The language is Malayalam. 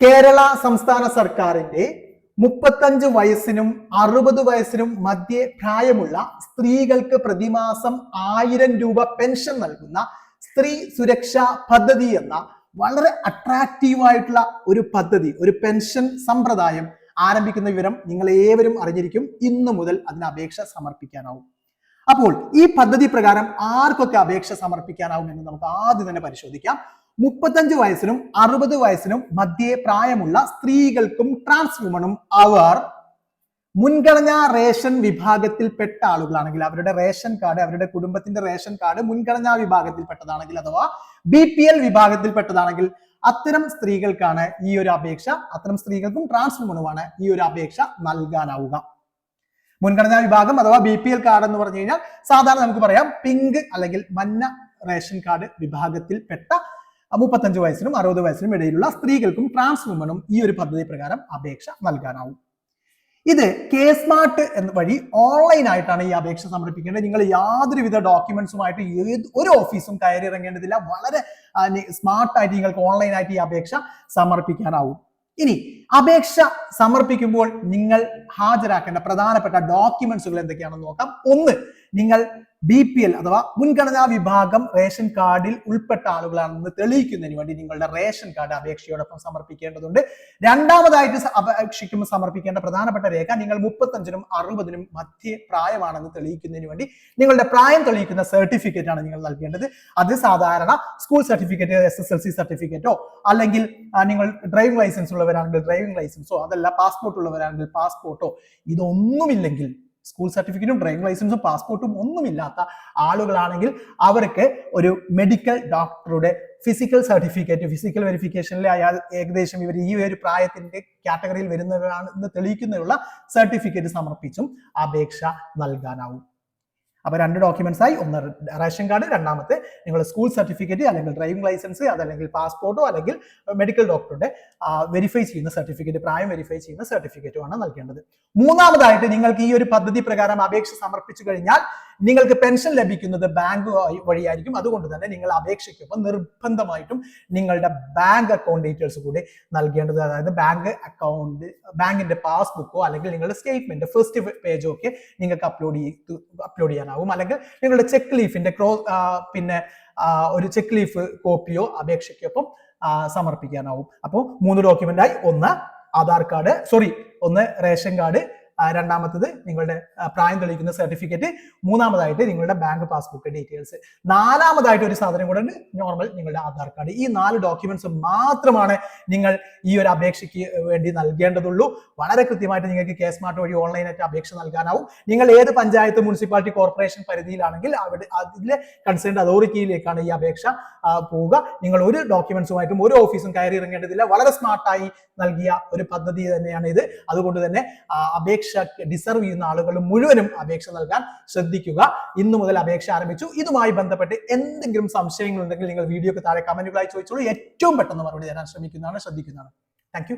കേരള സംസ്ഥാന സർക്കാരിന്റെ മുപ്പത്തഞ്ച് വയസ്സിനും അറുപത് വയസ്സിനും മധ്യേ പ്രായമുള്ള സ്ത്രീകൾക്ക് പ്രതിമാസം ആയിരം രൂപ പെൻഷൻ നൽകുന്ന സ്ത്രീ സുരക്ഷാ പദ്ധതി എന്ന വളരെ അട്രാക്റ്റീവ് ആയിട്ടുള്ള ഒരു പദ്ധതി ഒരു പെൻഷൻ സമ്പ്രദായം ആരംഭിക്കുന്ന വിവരം നിങ്ങൾ ഏവരും അറിഞ്ഞിരിക്കും. ഇന്നു മുതൽ അതിന് അപേക്ഷ സമർപ്പിക്കാനാവും. അപ്പോൾ ഈ പദ്ധതി പ്രകാരം ആർക്കൊക്കെ അപേക്ഷ സമർപ്പിക്കാനാവും എന്ന് നമുക്ക് ആദ്യം തന്നെ പരിശോധിക്കാം. മുപ്പത്തഞ്ച് വയസ്സിനും അറുപത് വയസ്സിനും മധ്യേ പ്രായമുള്ള സ്ത്രീകൾക്കും ട്രാൻസ് വുമണും അവർ മുൻഗണനാ റേഷൻ വിഭാഗത്തിൽപ്പെട്ട ആളുകളാണെങ്കിൽ അവരുടെ റേഷൻ കാർഡ് അവരുടെ കുടുംബത്തിന്റെ റേഷൻ കാർഡ് മുൻഗണനാ വിഭാഗത്തിൽപ്പെട്ടതാണെങ്കിൽ അഥവാ ബി പി എൽ വിഭാഗത്തിൽപ്പെട്ടതാണെങ്കിൽ അത്തരം സ്ത്രീകൾക്കാണ് ഈ ഒരു അപേക്ഷ അത്തരം സ്ത്രീകൾക്കും ട്രാൻസ് വുമണുമാണ് ഈ ഒരു അപേക്ഷ നൽകാനാവുക. മുൻഗണനാ വിഭാഗം അഥവാ ബി പി എൽ കാർഡ് എന്ന് പറഞ്ഞു കഴിഞ്ഞാൽ സാധാരണ നമുക്ക് പറയാം പിങ്ക് അല്ലെങ്കിൽ മഞ്ഞ റേഷൻ കാർഡ് വിഭാഗത്തിൽപ്പെട്ട മുപ്പത്തഞ്ച് വയസ്സിനും അറുപത് വയസ്സിനും ഇടയിലുള്ള സ്ത്രീകൾക്കും ട്രാൻസ് വുമണും ഈ ഒരു പദ്ധതി പ്രകാരം അപേക്ഷ നൽകാനാവും. ഇത് കെ സ്മാർട്ട് എന്ന വഴി ഓൺലൈൻ ആയിട്ടാണ് ഈ അപേക്ഷ സമർപ്പിക്കേണ്ടത്. നിങ്ങൾ യാതൊരുവിധ ഡോക്യുമെന്റ്സുമായിട്ട് ഏത് ഒരു ഓഫീസും കയറി ഇറങ്ങേണ്ടതില്ല വളരെ സ്മാർട്ട് ആയിട്ട് നിങ്ങൾക്ക് ഓൺലൈൻ ആയിട്ട് ഈ അപേക്ഷ സമർപ്പിക്കാനാവും. ഇനി അപേക്ഷ സമർപ്പിക്കുമ്പോൾ നിങ്ങൾ ഹാജരാക്കേണ്ട പ്രധാനപ്പെട്ട ഡോക്യുമെന്റ്സുകൾ എന്തൊക്കെയാണെന്ന് നോക്കാം. ഒന്ന് നിങ്ങൾ ബി പി എൽ അഥവാ മുൻഗണനാ വിഭാഗം റേഷൻ കാർഡിൽ ഉൾപ്പെട്ട ആളുകളാണെന്ന് തെളിയിക്കുന്നതിന് വേണ്ടി നിങ്ങളുടെ റേഷൻ കാർഡ് അപേക്ഷയോടൊപ്പം സമർപ്പിക്കേണ്ടതുണ്ട്. രണ്ടാമതായിട്ട് അപേക്ഷിക്കുമ്പോൾ സമർപ്പിക്കേണ്ട പ്രധാനപ്പെട്ട രേഖ നിങ്ങൾ മുപ്പത്തഞ്ചിനും അറുപതിനും മധ്യ പ്രായമാണെന്ന് തെളിയിക്കുന്നതിന് വേണ്ടി നിങ്ങളുടെ പ്രായം തെളിയിക്കുന്ന സർട്ടിഫിക്കറ്റ് ആണ് നിങ്ങൾ നൽകേണ്ടത്. അത് സാധാരണ school certificate S S L C സർട്ടിഫിക്കറ്റോ അല്ലെങ്കിൽ നിങ്ങൾ ഡ്രൈവിംഗ് ലൈസൻസ് ഉള്ളവരാണെങ്കിൽ ഡ്രൈവിംഗ് ലൈസൻസോ അതല്ല പാസ്പോർട്ട് ഉള്ളവരാണെങ്കിൽ പാസ്പോർട്ടോ ഇതൊന്നുമില്ലെങ്കിൽ സ്കൂൾ സർട്ടിഫിക്കറ്റും ഡ്രൈവിംഗ് ലൈസൻസും പാസ്പോർട്ടും ഒന്നുമില്ലാത്ത ആളുകളാണെങ്കിൽ അവർക്ക് ഒരു മെഡിക്കൽ ഡോക്ടറുടെ ഫിസിക്കൽ സർട്ടിഫിക്കറ്റ് ഫിസിക്കൽ വെരിഫിക്കേഷനിൽ അയാൾ ഏകദേശം ഇവർ ഈ ഒരു പ്രായത്തിന്റെ കാറ്റഗറിയിൽ വരുന്നവരാണെന്ന് തെളിയിക്കുന്നതിനുള്ള സർട്ടിഫിക്കറ്റ് സമർപ്പിച്ചും അപേക്ഷ നൽകാനാവും. അപ്പൊ രണ്ട് ഡോക്യുമെന്റ്സ് ആയി. ഒന്ന് റേഷൻ കാർഡ് രണ്ടാമത്തെ നിങ്ങൾ സ്കൂൾ സർട്ടിഫിക്കറ്റ് അല്ലെങ്കിൽ ഡ്രൈവിംഗ് ലൈസൻസ് അതല്ലെങ്കിൽ പാസ്പോർട്ടോ അല്ലെങ്കിൽ മെഡിക്കൽ ഡോക്ടറുടെ വെരിഫൈ ചെയ്യുന്ന സർട്ടിഫിക്കറ്റ് പ്രായം വെരിഫൈ ചെയ്യുന്ന സർട്ടിഫിക്കറ്റും ആണ് നൽകേണ്ടത്. മൂന്നാമതായിട്ട് നിങ്ങൾക്ക് ഈ ഒരു പദ്ധതി പ്രകാരം അപേക്ഷ സമർപ്പിച്ചു കഴിഞ്ഞാൽ നിങ്ങൾക്ക് പെൻഷൻ ലഭിക്കുന്നത് ബാങ്ക് വഴിയായിരിക്കും. അതുകൊണ്ട് തന്നെ നിങ്ങൾ അപേക്ഷയ്ക്കൊപ്പം നിർബന്ധമായിട്ടും നിങ്ങളുടെ ബാങ്ക് അക്കൗണ്ട് ഡീറ്റെയിൽസ് കൂടി നൽകേണ്ടത് അതായത് ബാങ്ക് അക്കൗണ്ട് ബാങ്കിന്റെ പാസ്ബുക്കോ അല്ലെങ്കിൽ നിങ്ങളുടെ സ്റ്റേറ്റ്മെന്റ് ഫസ്റ്റ് പേജോ ഒക്കെ നിങ്ങൾക്ക് അപ്ലോഡ് ചെയ്ത് അപ്ലോഡ് ചെയ്യാനാവും. അല്ലെങ്കിൽ നിങ്ങളുടെ ചെക്ക് ലീഫിന്റെ ക്രോ പിന്നെ ഒരു ചെക്ക് ലീഫ് കോപ്പിയോ അപേക്ഷയ്ക്കൊപ്പം സമർപ്പിക്കാനാവും. അപ്പോൾ മൂന്ന് ഡോക്യുമെന്റായി ഒന്ന് ആധാർ കാർഡ് സോറി ഒന്ന് റേഷൻ കാർഡ് രണ്ടാമത്തത് നിങ്ങളുടെ പ്രായം തെളിയിക്കുന്ന സർട്ടിഫിക്കറ്റ് മൂന്നാമതായിട്ട് നിങ്ങളുടെ ബാങ്ക് പാസ്ബുക്ക് ഡീറ്റെയിൽസ് നാലാമതായിട്ട് ഒരു സാധനം കൂടെ ഉണ്ട് നോർമൽ നിങ്ങളുടെ ആധാർ കാർഡ് ഈ നാല് ഡോക്യുമെന്റ്സ് മാത്രമാണ് നിങ്ങൾ ഈ ഒരു അപേക്ഷയ്ക്ക് വേണ്ടി നൽകേണ്ടതുള്ളൂ. വളരെ കൃത്യമായിട്ട് നിങ്ങൾക്ക് കെ സ്മാർട്ട് വഴി ഓൺലൈനായിട്ട് അപേക്ഷ നൽകാനാവും. നിങ്ങൾ ഏത് പഞ്ചായത്ത് മുനിസിപ്പാലിറ്റി കോർപ്പറേഷൻ പരിധിയിലാണെങ്കിൽ അവിടെ അതിലെ കൺസേൺഡ് അതോറിറ്റിയിലേക്കാണ് ഈ അപേക്ഷ പോവുക. നിങ്ങൾ ഒരു ഡോക്യുമെന്റ്സുമായിട്ടും ഒരു ഓഫീസും കയറി ഇറങ്ങേണ്ടതില്ല. വളരെ സ്മാർട്ടായി നൽകിയ ഒരു പദ്ധതി തന്നെയാണ് ഇത്. അതുകൊണ്ട് തന്നെ ആ, അപേക്ഷ ഡിസർവ് ചെയ്യുന്ന ആളുകൾ മുഴുവനും അപേക്ഷ നൽകാൻ ശ്രദ്ധിക്കുക. ഇന്നു മുതൽ അപേക്ഷ ആരംഭിച്ചു. ഇതുമായി ബന്ധപ്പെട്ട് എന്തെങ്കിലും സംശയങ്ങൾ ഉണ്ടെങ്കിൽ നിങ്ങൾ വീഡിയോക്ക് താഴെ കമന്റുകളായി ചോദിച്ചോളൂ. ഏറ്റവും പെട്ടെന്ന് മറുപടി തരാൻ ശ്രമിക്കുന്നതാണ്. ശ്രദ്ധിക്കുന്നതാണ്. താങ്ക്